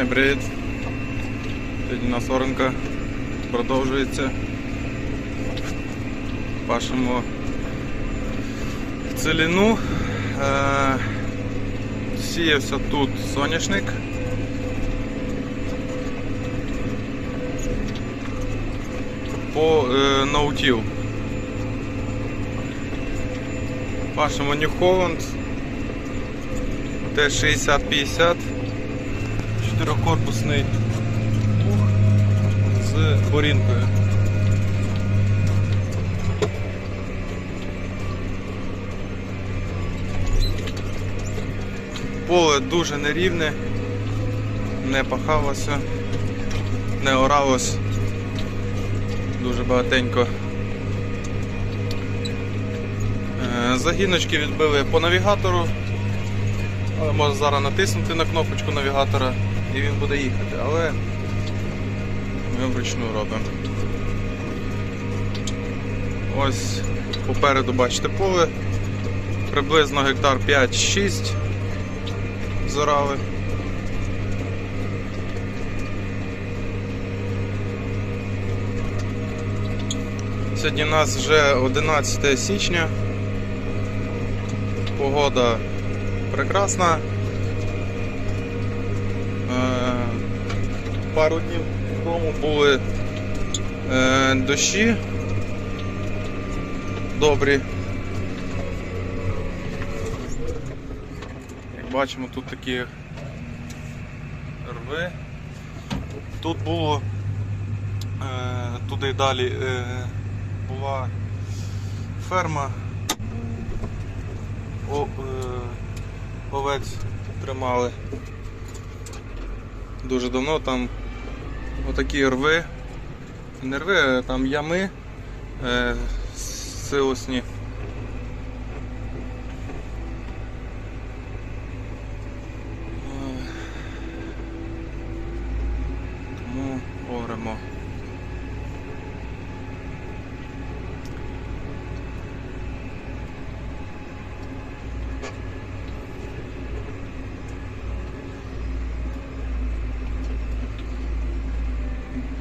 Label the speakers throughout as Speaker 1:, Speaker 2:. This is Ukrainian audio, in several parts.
Speaker 1: Всім привіт! Сьогодні у нас оранка продовжується. Пашемо целину. Е, Сіявся тут соняшник. По е, наутіл. Пашемо Holland Т-60-50 чотирикорпусний плуг з борінкою. Поле дуже нерівне, не пахалося, не оралось дуже багатенько. Е, Загіночки відбили по навігатору, але можна зараз натиснути на кнопочку навігатора і він буде їхати, але ми вручну робимо. Ось попереду бачите поле, приблизно гектар 5-6 зорали. Сьогодні у нас вже 11 січня. Погода прекрасна. Пару днів тому були е, дощі добрі. Як бачимо, тут такі рви. Тут було е, туди далі е, була ферма. О, е, овець тримали. Дуже давно там отакі рви. Не рви, там ями е, силосні. Е, Тому оремо.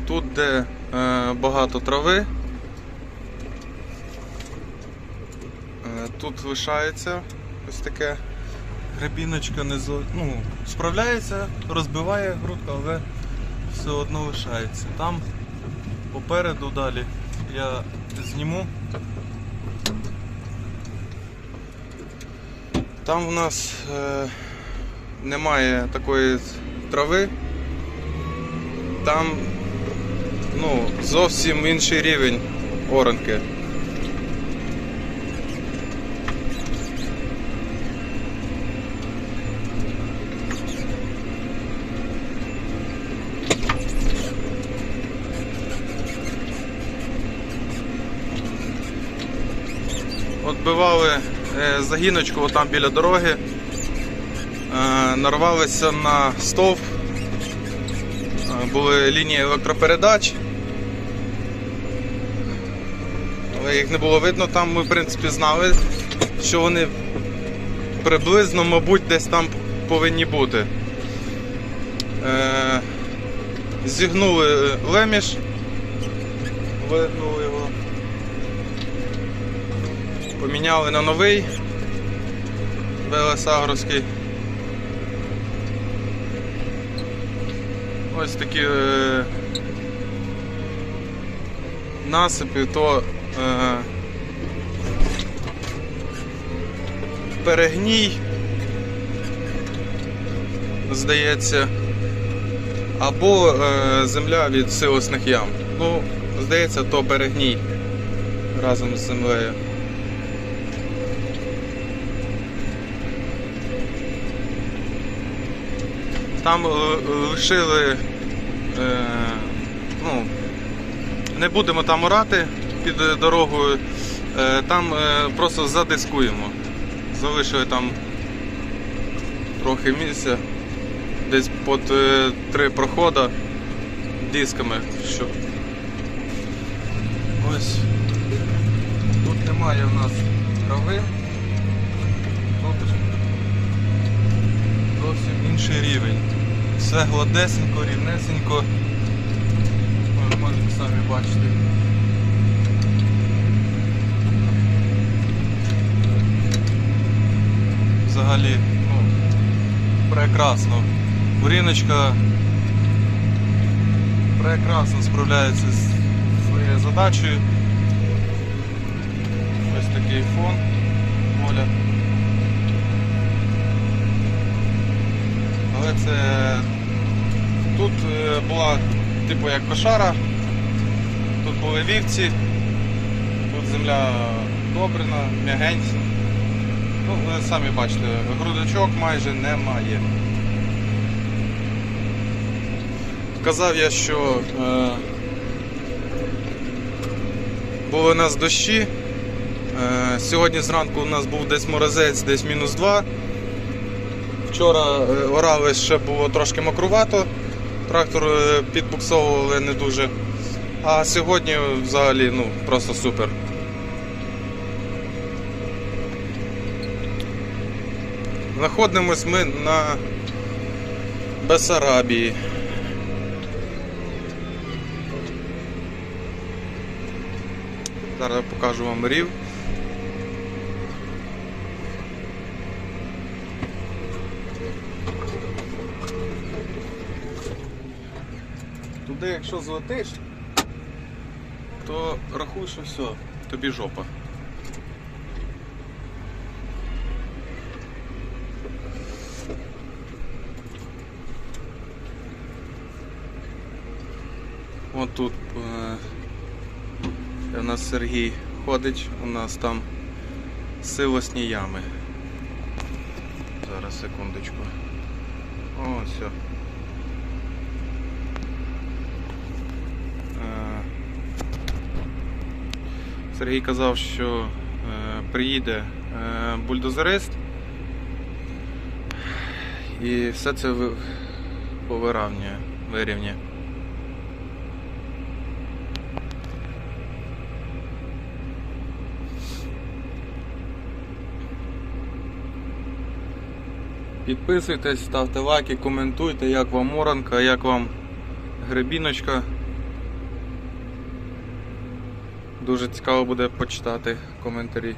Speaker 1: Тут, де е, багато трави, е, тут лишається ось таке гребіночка не ну, справляється, розбиває грудку, але все одно лишається. Там попереду далі я зніму. Там у нас е, немає такої трави. Там ну, зовсім інший рівень оранки. Отбивали е, загіночку отам біля дороги, е, нарвалися на стовп, Е, були лінії електропередач. Але їх не було видно, там ми в принципі знали, що вони приблизно, мабуть, десь там повинні бути. Е, зігнули леміш, вигнули його, поміняли на новий Велесагровський. Ось такі е, насипи, то е, перегній, здається, або е, земля від силосних ям. Ну, здається, то перегній разом з землею. Там е, лишили, е, ну, не будемо там орати під дорогою, е, там е, просто задискуємо. Залишили там трохи місця, десь е, три проходи дисками, щоб ось тут немає у нас трави. Зовсім інший рівень. Все гладесенько, рівнесенько. Ви можете самі бачити. Взагалі, ну, прекрасно. Буріночка прекрасно справляється з своєю задачею. Ось такий фон. Оля. Але це тут е, була типу як кошара, тут були вівці, тут земля добрина, м'ягенька. Ну, ви самі бачите, грудочок майже немає. Казав я, що е, були у нас дощі. Е, сьогодні зранку у нас був десь морозець, десь мінус 2. Вчора е, орали ще було трошки мокрувато, трактор е, підбуксовували не дуже. А сьогодні взагалі ну, просто супер. Знаходимось ми на Бесарабії. Зараз я покажу вам рів. Туди, якщо злетиш, то рахуй, що все, тобі жопа. От тут е, у нас Сергій ходить, у нас там силосні ями. Зараз секундочку. О, все. Сергій казав, що е, приїде е, бульдозерист і все це ви- повиравнює, вирівнює. Підписуйтесь, ставте лайки, коментуйте, як вам моранка, як вам гребіночка. Дуже цікаво буде почитати коментарі.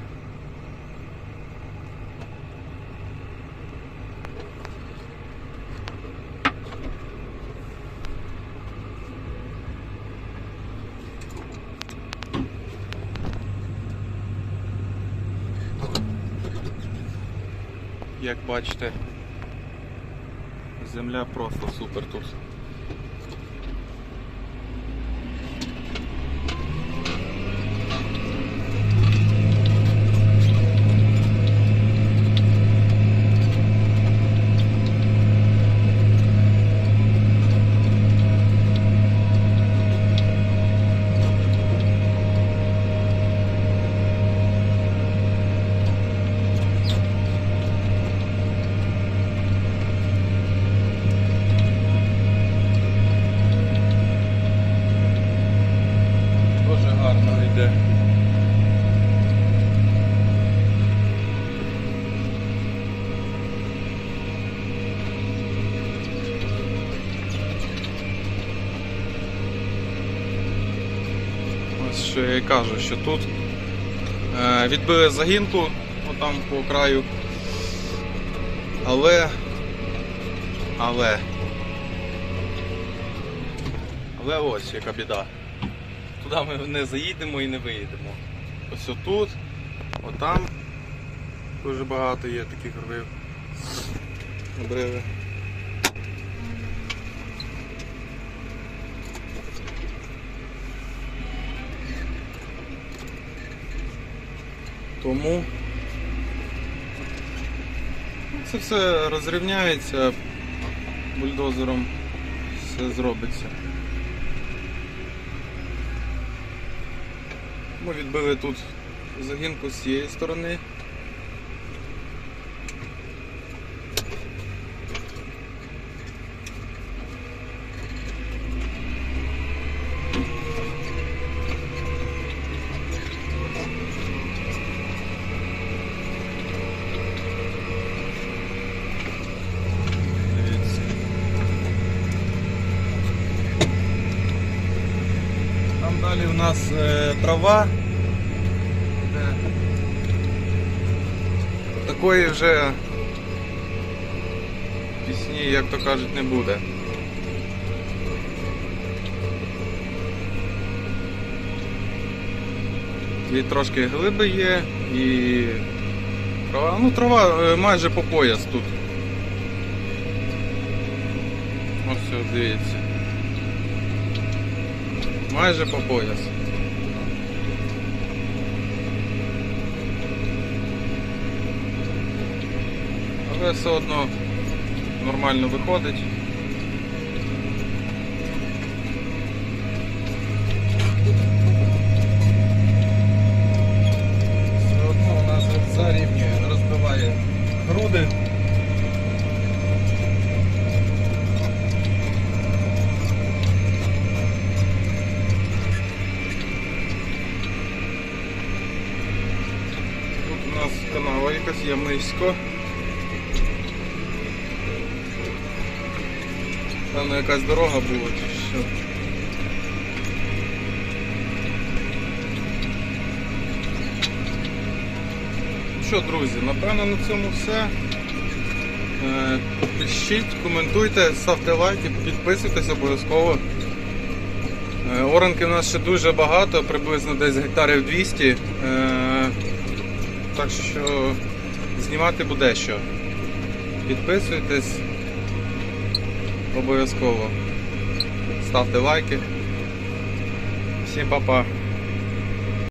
Speaker 1: Як бачите, земля просто супер тут. Дуже гарно йде. Ось що я і кажу, що тут е, відбили загінку, отам по краю. Але. Але. Але ось яка біда. Туди ми не заїдемо і не виїдемо. Ось отут, отам дуже багато є таких рвів. Обриви. Тому це все розрівняється бульдозером, все зробиться. Ми відбили тут загінку з цієї сторони. Далі у нас е, трава. Такої вже пісні, як то кажуть, не буде. І трошки глиби є, і трава, ну трава е, майже по пояс тут. Ось все, дивіться. Майже по пояс. Але все одно нормально виходить. Нас канава якась ямисько. Певно якась дорога була чи що. Що, друзі, напевно на цьому все. Е, Пишіть, коментуйте, ставте лайки, підписуйтесь обов'язково. Е, Оранки в нас ще дуже багато, приблизно десь гектарів 200. Так що знімати буде що. Підписуйтесь обов'язково. Ставте лайки. Всім па-па.